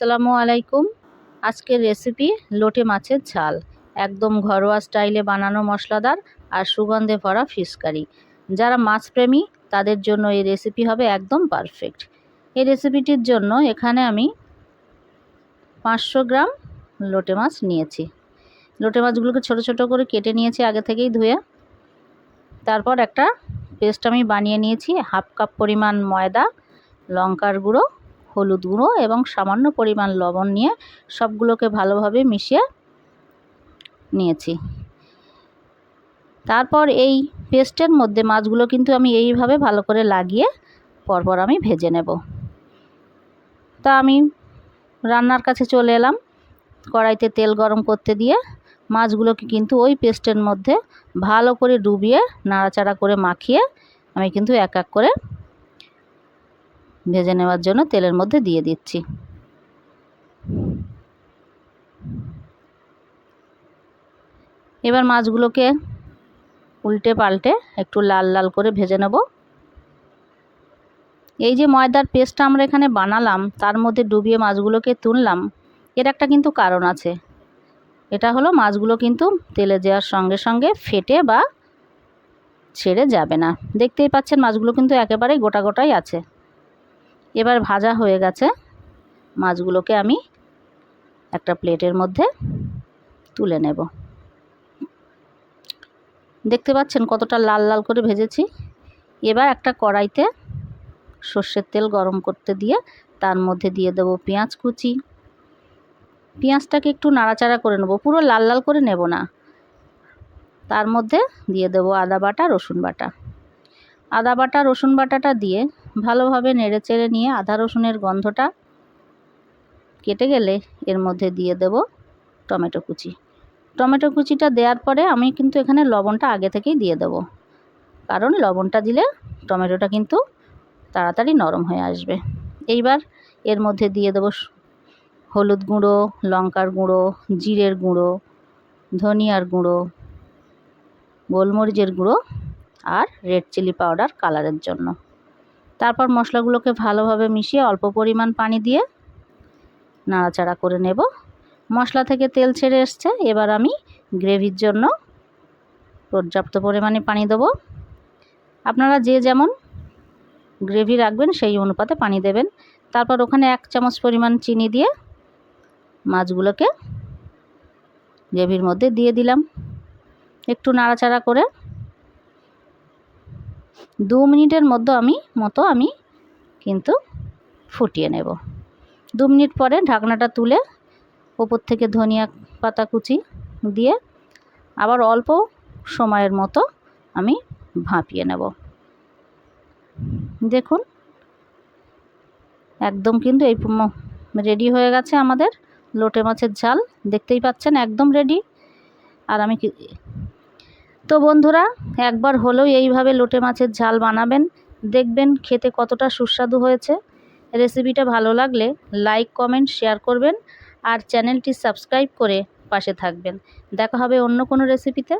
আসসালামু আলাইকুম। আজকের রেসিপি লোটে মাছের ঝাল। একদম ঘরোয়া স্টাইলে বানানো মশলাদার আর সুগন্ধে ভরা ফিশ কারি যারা মাছপ্রেমী, তাদের জন্য এই রেসিপি হবে একদম পারফেক্ট এই রেসিপিটির জন্য এখানে আমি পাঁচশো গ্রাম লোটে মাছ নিয়েছি। লোটে মাছগুলোকে ছোট ছোট করে কেটে নিয়েছি আগে থেকেই ধুয়ে। তারপর একটা পেস্ট আমি বানিয়ে নিয়েছি, হাফ কাপ পরিমাণ ময়দা, লঙ্কার গুঁড়ো হলুদ গুঁড়ো এবং সামান্য পরিমাণ লবণ নিয়ে সবগুলোকে ভালোভাবে মিশিয়ে নিয়েছি। তারপর এই পেস্টের মধ্যে মাছগুলো কিন্তু আমি এইভাবে ভালো করে লাগিয়ে পরপর আমি ভেজে নেব। তা আমি রান্নার কাছে চলে এলাম, কড়াইতে তেল গরম করতে দিয়ে মাছগুলোকে কিন্তু ওই পেস্টের মধ্যে ভালো করে ডুবিয়ে, নাড়াচাড়া করে মাখিয়ে আমি কিন্তু এক এক করে ভেজে নেওয়ার জন্য তেলের মধ্যে দিয়ে দিচ্ছি। এবার মাছগুলোকে উল্টে পাল্টে একটু লাল লাল করে ভেজে নেব। এই যে ময়দার পেস্টটা আমরা এখানে বানালাম, তার মধ্যে ডুবিয়ে মাছগুলোকে তুললাম, এর একটা কিন্তু কারণ আছে। এটা হলো মাছগুলো কিন্তু তেলে দেওয়ার সঙ্গে সঙ্গে ফেটে বা ছেড়ে যাবে না। দেখতেই পাচ্ছেন মাছগুলো কিন্তু একেবারেই গোটা গোটাই আছে। এবার ভাজা হয়ে গেছে। মাছগুলোকে আমি একটা প্লেটের মধ্যে তুলে নেব। দেখতে পাচ্ছেন কতটা লাল লাল করে ভেজেছি। এবার একটা কড়াইতে সর্ষের তেল গরম করতে দিয়ে তার মধ্যে দিয়ে দেবো পেঁয়াজ কুচি। পেঁয়াজটাকে একটু নাড়াচাড়া করে নেব। পুরো লাল লাল করে নেব না। তার মধ্যে দিয়ে দেবো আদা বাটা, রসুন বাটা। আদা বাটা, রসুন বাটাটা দিয়ে ভালোভাবে নেড়ে চেড়ে নিয়ে আদা রসুনের গন্ধটা কেটে গেলে এর মধ্যে দিয়ে দেব টমেটো কুচি। টমেটো কুচিটা দেওয়ার পরে আমি কিন্তু এখানে লবণটা আগে থেকেই দিয়ে দেব। কারণ লবণটা দিলে টমেটোটা কিন্তু তাড়াতাড়ি নরম হয়ে আসবে। এইবার এর মধ্যে দিয়ে দেবো হলুদ গুঁড়ো, লঙ্কার গুঁড়ো, জিরের গুঁড়ো, ধনিয়ার গুঁড়ো, গোলমরিচের গুঁড়ো আর রেড চিলি পাউডার কালারের জন্য। তারপর মশলাগুলোকে ভালোভাবে মিশিয়ে অল্প পরিমাণ পানি দিয়ে নাড়াচাড়া করে নেব। মশলা থেকে তেল ছেড়ে এসছে। এবার আমি গ্রেভির জন্য পর্যাপ্ত পরিমাণে পানি দেব। আপনারা যে যেমন গ্রেভি রাখবেন, সেই অনুপাতে পানি দেবেন। তারপর ওখানে এক চামচ পরিমাণ চিনি দিয়ে মাছগুলোকে গ্রেভির মধ্যে দিয়ে দিলাম। একটু নাড়াচাড়া করে দু মিনিটের মধ্যে আমি, মতো আমি কিন্তু ফুটিয়ে নেব। দু মিনিট পরে ঢাকনাটা তুলে ওপর থেকে ধনিয়া পাতা কুচি দিয়ে আবার অল্প সময়ের মতো আমি ভাপিয়ে নেব। দেখুন, একদম কিন্তু এই রেডি হয়ে গেছে আমাদের। লোটে মাছের ঝাল, দেখতেই পাচ্ছেন, একদম রেডি। আর আমি তো বন্ধুরা, একবার হলেও এইভাবে লোটে মাছের ঝাল বানাবেন। দেখবেন খেতে কতটা সুস্বাদু হয়েছে। রেসিপিটা ভালো লাগলে লাইক, কমেন্ট, শেয়ার করবেন আর চ্যানেলটি সাবস্ক্রাইব করে পাশে থাকবেন। দেখা হবে অন্য কোনো রেসিপিতে।